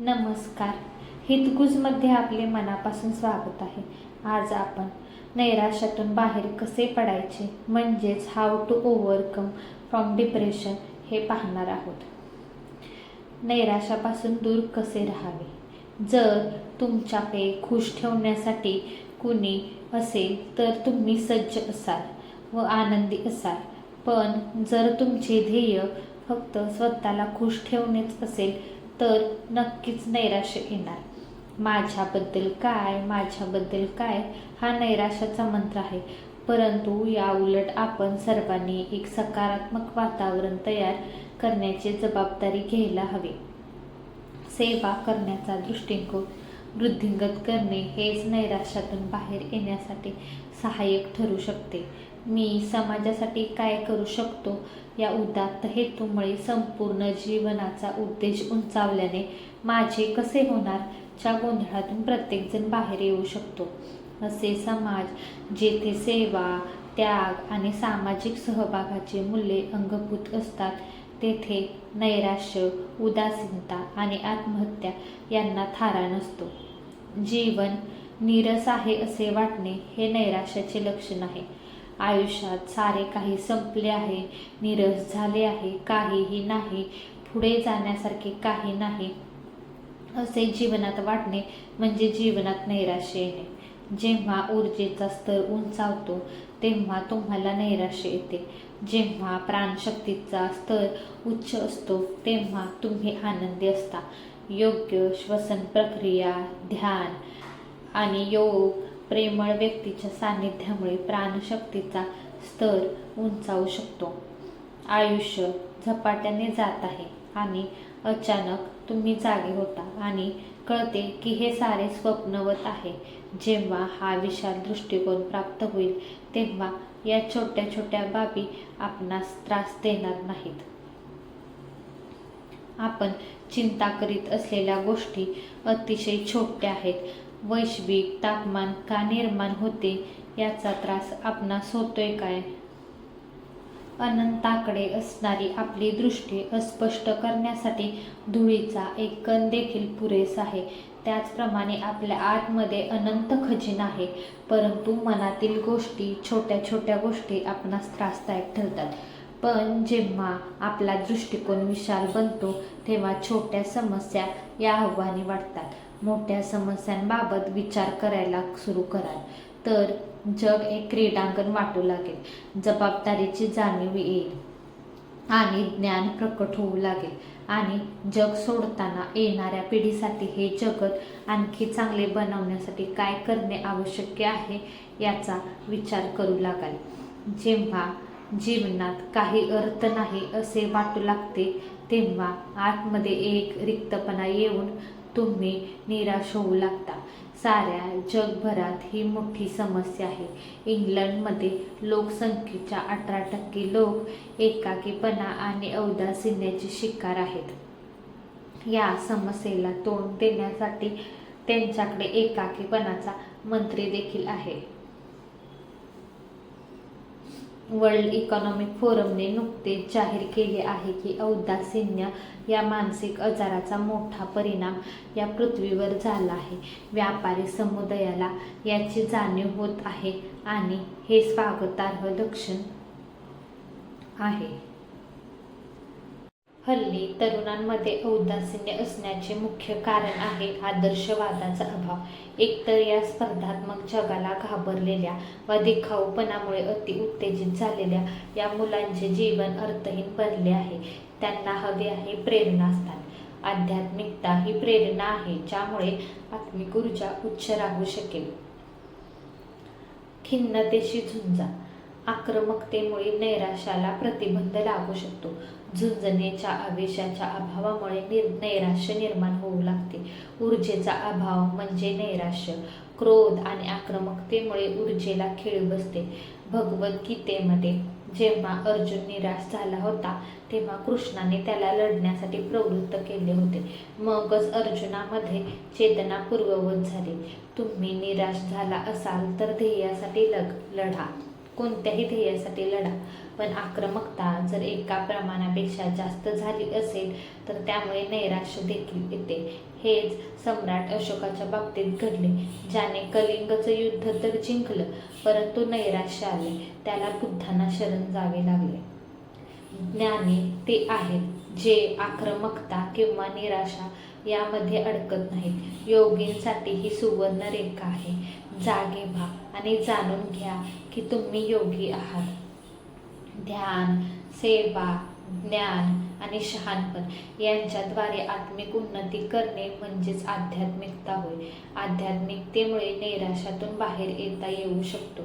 नमस्कार. हितगुजमध्ये आपले मनापासून स्वागत आहे. आज आपण नैराश्यातून बाहेर कसे पडायचे म्हणजेच how to overcome from depression हे पाहणार आहोत. नैराश्यापासून दूर कसे राहावे? जर तुमच्याकडे खुश ठेवण्यासाठी कुणी असेल तर तुम्ही सज्ज असाल व आनंदी असाल. पण जर तुमचे ध्येय फक्त स्वतःला खुश ठेवणेच असेल तर नक्कीच नैराश्य येणार. माझ्याबद्दल काय माझ्याबद्दल काय हा नैराश्याचा मंत्र आहे. परंतु या उलट आपण सर्वांनी एक सकारात्मक वातावरण तयार करण्याची जबाबदारी घ्यायला हवी. सेवा करण्याचा दृष्टिकोन वृद्धिंगत करणे हेच नैराश्यातून बाहेर येण्यासाठी सहाय्यक ठरू शकते. मी समाजासाठी काय करू शकतो? या उदात्त हेतूमुळे संपूर्ण जीवनाचा उद्देश उंचावल्याने माझे कसे होणार? च्या गोंधळातून प्रत्येकजण बाहेर येऊ शकतो. असे समाज जेथे सेवा त्याग आणि सामाजिक सहभागाचे मूल्ये अंगभूत असतात तेथे नैराश्य उदासीनता आणि आत्महत्या यांना थारा नसतो. जीवन नीरस आहे असे वाटणे हे नैराश्याचे लक्षण आहे. आयुष्यात सारे काही संपले आहे नीरस झाले आहे काहीही नाही पुढे जाण्यासारखे काही नाही. असे जीवनात वाटणे म्हणजे जीवनात नैराश्य येणे. जेव्हा ऊर्जेचा स्तर उंचावतो तेव्हा तुम्हाला नैराश्य येते. जेव्हा प्राणशक्तीचा स्तर उच्च असतो तेव्हा तुम्ही आनंदी असता. योग्य श्वसन प्रक्रिया ध्यान आणि योग प्रेमळ व्यक्तीच्या सान्निध्यामुळे प्राणशक्तीचा स्तर उंचावू शकतो. आयुष्य झपाट्याने जात आहे आणि अचानक तुम्ही जागे होता आणि कळते की हे सारे स्वप्नवत आहे. जेव्हा हा विशाल दृष्टिकोन प्राप्त होईल तेव्हा या छोट्या छोट्या बाबी आपणास त्रास देणार नाहीत. आपण चिंता करीत असलेल्या गोष्टी अतिशय छोट्या आहेत. वैश्विक तापमान का निर्माण होते याचा त्रास आपणास होतोय काय? अनंताकडे असणारी आपली दृष्टी अस्पष्ट करण्यासाठी धुळीचा एक कण देखील पुरेसा आहे. त्याचप्रमाणे आपल्या आतमध्ये अनंत खजिना आहे. परंतु मनातील गोष्टी छोट्या छोट्या गोष्टी आपणास त्रासदायक ठरतात. पण जेव्हा आपला दृष्टिकोन विशाल बनतो तेव्हा छोट्या समस्या या आव्हाने वाटतात मोठ्या समस्यांबाबत विचार करायला सुरू कराल. तर जग एक क्रीडांगण वाटू लागेल. जबाबदारीची जाणीव येईल आणि ज्ञान प्रकट होऊ लागेल. आणि जग सोडताना येणाऱ्या पिढीसाठी हे जगत आणखी चांगले बनवण्यासाठी काय करणे आवश्यक आहे याचा विचार करू लागाल. जेव्हा जीवनात काही अर्थ नाही असे वाटू लागते तेव्हा आतमध्ये एक रिक्तपणा येऊन तुम्ही निराश होऊ लागता. साऱ्या जगभरात ही मोठी समस्या आहे. इंग्लंडमध्ये लोकसंख्येच्या अठरा टक्के लोक एकाकीपणा आणि औदासीन्याचे शिकार आहेत. या समस्येला तोंड देण्यासाठी त्यांच्याकडे एकाकीपणाचा मंत्री देखील आहे. वर्ल्ड इकॉनॉमिक फोरमने नुकतेच जाहीर केले आहे की औदासीन्य या मानसिक आजाराचा मोठा परिणाम या पृथ्वीवर झाला आहे. व्यापारी समुदायाला याची जाणीव होत आहे आणि हे स्वागतार्ह लक्षण आहे. हल्ली तरुणांमध्ये औदासीन्य असण्याचे मुख्य कारण आहे आदर्शवादाचा अभाव. एकतर या स्पर्धात्मक जगाला घाबरलेल्या व दिखाऊपणामुळे अति उत्तेजित झालेल्या या मुलांचे जीवन अर्थहीन बनले आहे. त्यांना हवे आहे प्रेरणास्थान आध्यात्मिकता ही प्रेरणा आहे ज्यामुळे आत्मिक ऊर्जा उच्च राहू शकेल. खिन्नतेशी झुंजा. आक्रमकतेमुळे नैराश्याला प्रतिबंध लागू शकतो. झुंजण्याच्या आवेशाच्या अभावामुळे निर नैराश्य निर्माण होऊ लागते. ऊर्जेचा अभाव म्हणजे नैराश्य. क्रोध आणि आक्रमकतेमुळे ऊर्जेला खेळी बसते. भगवद्गीतेमध्ये जेव्हा अर्जुन निराश झाला होता तेव्हा कृष्णाने त्याला लढण्यासाठी प्रवृत्त केले होते. मगच अर्जुनामध्ये चेतना पूर्ववत झाली. तुम्ही निराश झाला असाल तर ध्येयासाठी लग लढा. कोणत्याही ध्येयासाठी लढा. पण आक्रमकता जर एका प्रमाणापेक्षा जास्त झाली असेल तर त्यामुळे नैराश्य देखील येते. हेच सम्राट अशोकाच्या बाबतीत घडले ज्याने कलिंगचं युद्ध तर जिंकलं परंतु नैराश्य आले. त्याला बुद्धांना शरण जावे लागले. ज्ञानी ते आहेत जे आक्रमकता किंवा निराशा यामध्ये अडकत नाहीत. योगींसाठी ही सुवर्ण रेखा आहे. जागे व्हा आणि जाणून घ्या की तुम्ही योगी आहात. ध्यान सेवा ज्ञान आणि शहाणपण यांच्याद्वारे आत्मिक उन्नती करणे म्हणजेच आध्यात्मिकता होय. आध्यात्मिकतेमुळे नैराशातून बाहेर येता येऊ शकतो.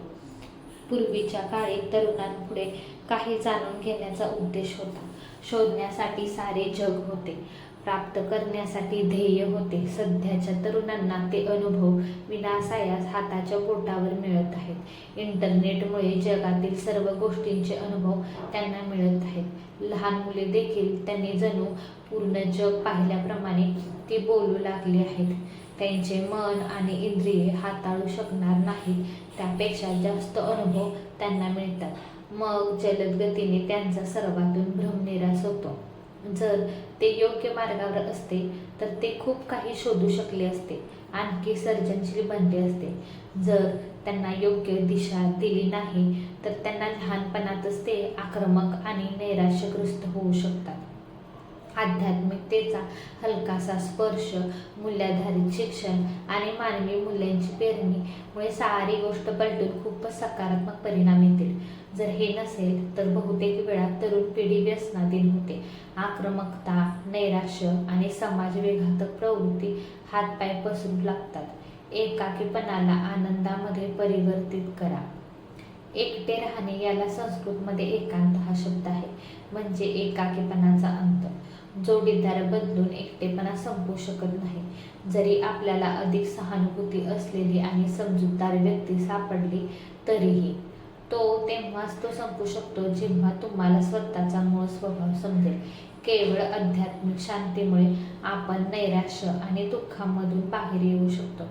पूर्वीच्या काळी तरुणांपुढे काही जाणून घेण्याचा उद्देश होता. शोधण्यासाठी सारे जग होते. प्राप्त करण्यासाठी ध्येय होते. सध्याच्या तरुणांना ते अनुभव विनासायास हाताच्या बोटावर मिळत आहेत. इंटरनेटमुळे जगातील सर्व गोष्टींचे अनुभव त्यांना मिळत आहेत. लहान मुले देखील त्यांनी जणू पूर्ण जग पाहिल्याप्रमाणे ती बोलू लागली आहेत. त्यांचे मन आणि इंद्रिये हाताळू शकणार नाहीत. त्यापेक्षा जास्त अनुभव त्यांना मिळतात. मग जलद गतीने त्यांचा सर्वातून भ्रमनिरास होतो. जर ते योग्य मार्गावर असते तर ते खूप काही शोधू शकले असते. आणखी सर्जनशील बनले असते. जर त्यांना योग्य दिशा दिली नाही तर त्यांना लहानपणातच ते आक्रमक आणि नैराश्यग्रस्त होऊ शकतात. आध्यात्मिकतेचा हलकासा स्पर्श मूल्याधारित शिक्षण आणि मानवी मूल्यांची पेरणीमुळे सारी गोष्ट पलटून खूपच सकारात्मक परिणाम येतील. जर हे नसेल तर बहुतेक वेळा तरुण पिढी व्यसनाधीन होते. आक्रमकता नैराश्य आणि समाजविघातक प्रवृत्ती हातपाय पसरू लागतात. एकाकीपणाला आनंदामध्ये परिवर्तित करा. एकटे राहणे याला संस्कृतमध्ये एकांत हा शब्द आहे. म्हणजे एकाकीपणाचा अंत. जोडीदार बदलून एकटेपणा संपू शकत नाही. जरी आपल्याला अधिक सहानुभूती असलेली आणि समजूतदार व्यक्ती सापडली तरीही तो तेव्हाच तो संपू शकतो जेव्हा तुम्हाला स्वतःचा मूळ स्वभाव समजेल. केवळ आध्यात्मिक शांतीमुळे आपण नैराश्य आणि दुःखामधून बाहेर येऊ शकतो.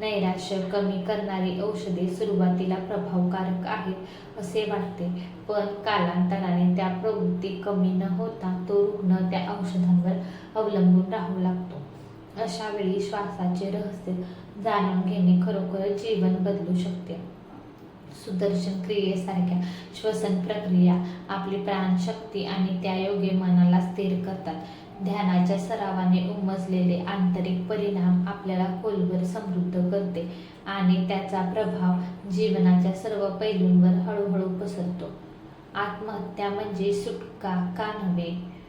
नैराश्य कमी करणारी औषधे सुरुवातीला प्रभावकारक आहेत असे वाटते. पण कालांतराने त्या प्रवृत्ती कमी न होता तो रुग्ण त्या औषधांवर अवलंबून राहू लागतो. अशा वेळी श्वासाचे रहस्य जाणून घेणे खरोखर जीवन बदलू शकते. सुदर्शन क्रियेसारख्या श्वसन प्रक्रिया आपली प्राणशक्ती आणि त्यायोगे मनाला स्थिर करतात. ध्यानाच्या सरावाने उमजलेले आंतरिक परिणाम आपल्याला खोलवर समृद्ध करते आणि त्याचा प्रभाव जीवनाच्या सर्व पैलूंवर हळूहळू पसरतो. आत्महत्या म्हणजे सुटका का नव्हे?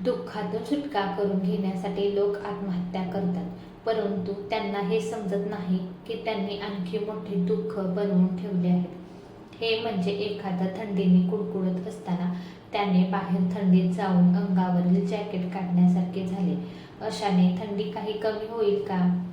दुःखातून सुटका करून घेण्यासाठी लोक आत्महत्या करतात. परंतु त्यांना हे समजत नाही की त्यांनी आणखी मोठे दुःख बनवून ठेवले आहेत. हे म्हणजे एखादा थंडीने कुडकुडत असताना त्याने बाहेर थंडीत जाऊन अंगावरील जॅकेट काढण्यासारखे झाले. अशाने थंडी काही कमी होईल का?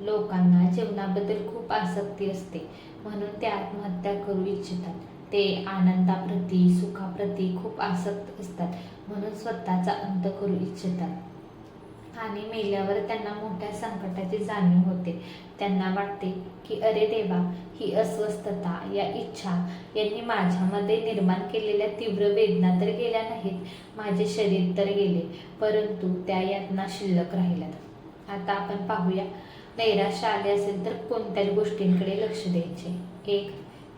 लोकांना जेवणाबद्दल खूप आसक्ती असते म्हणून ते आत्महत्या करू इच्छितात. ते आनंदाप्रती सुखाप्रती खूप आसक्त असतात म्हणून स्वतःचा अंत करू इच्छितात. आणि मेल्यावर त्यांना मोठ्या संकटाची जाणीव होते. त्यांना वाटते की अरे देवा ही अस्वस्थता या इच्छा यांनी माझ्यामध्ये निर्माण केलेल्या तीव्र वेदना तर गेल्या नाहीत. माझे शरीर तर गेले परंतु त्या यातना शिल्लक राहिल्यात. आता आपण पाहूया. नैराश्य आले असेल तर कोणत्याही गोष्टींकडे लक्ष द्यायचे. एक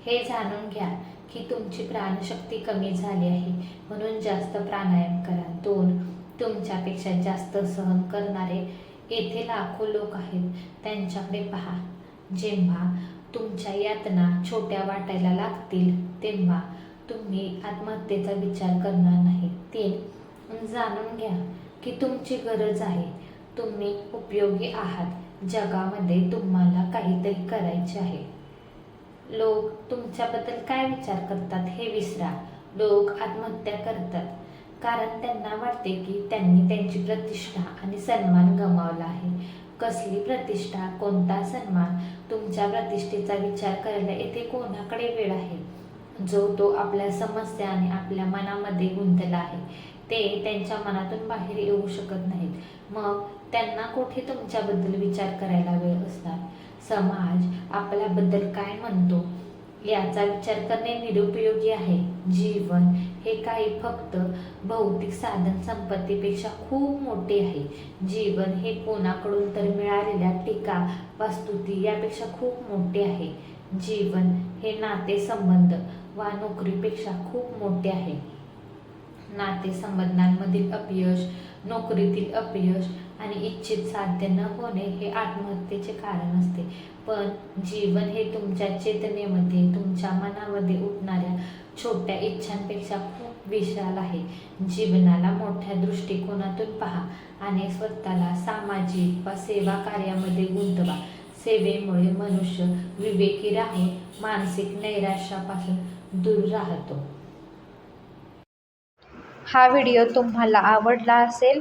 हे जाणून घ्या की तुमची प्राणशक्ती कमी झाली आहे म्हणून जास्त प्राणायाम करा. दोन तुमच्यापेक्षा जास्त सहन करणारे येथे लाखो लोक आहेत. त्यांच्याकडे पहा. जेव्हा तुमच्या यातना छोट्या वाटायला लागतील तेव्हा तुम्ही आत्महत्येचा विचार करणार नाही. तीन जाणून घ्या की तुमची गरज आहे. तुम्ही उपयोगी आहात. जगामध्ये तुम्हाला काहीतरी करायचे आहे. लोक तुमच्याबद्दल काय विचार करतात हे विसरा. लोक आत्महत्या करतात. कारण त्यांना वाटते की त्यांनी त्यांची प्रतिष्ठा आणि सन्मान गमावला आहे. कसली प्रतिष्ठा? कोणता सन्मान? तुमच्या प्रतिष्ठेचा विचार करायला येथे कोणाकडे वेळ आहे? जो तो आपल्या समस्या आणि आपल्या मनामध्ये गुंतला आहे ते त्यांच्या मनातून बाहेर येऊ शकत नाहीत. मग त्यांना कुठे तुमच्याबद्दल विचार करायला वेळ असणार? समाज आपल्याबद्दल काय म्हणतो? याचा विचार करणे निरुपयोगी आहे. जीवन हे काही फक्त भौतिक साधन संपत्तीपेक्षा खूप मोठे आहे. जीवन हे कोणाकडून तर मिळालेल्या टीका वास्तुती यापेक्षा खूप मोठे आहे. जीवन हे नातेसंबंध वा नोकरीपेक्षा खूप मोठे आहे. नातेसंबंधांमधील अपयश नोकरीतील अपयश आणि इच्छित साध्य न होणे हे आत्महत्येचे कारण असते. पण जीवन हे तुमच्या चेतनेमध्ये तुमच्या मनामध्ये उठणाऱ्या छोट्या इच्छांपेक्षा खूप विशाल आहे. जीवनाला मोठ्या दृष्टिकोनातून पहा आणि स्वतःला सामाजिक वा सेवा कार्यामध्ये गुंतवा. सेवेमुळे मनुष्य विवेकी राहून मानसिक नैराश्यापासून दूर राहतो. हा व्हिडिओ तुम्हाला आवडला असेल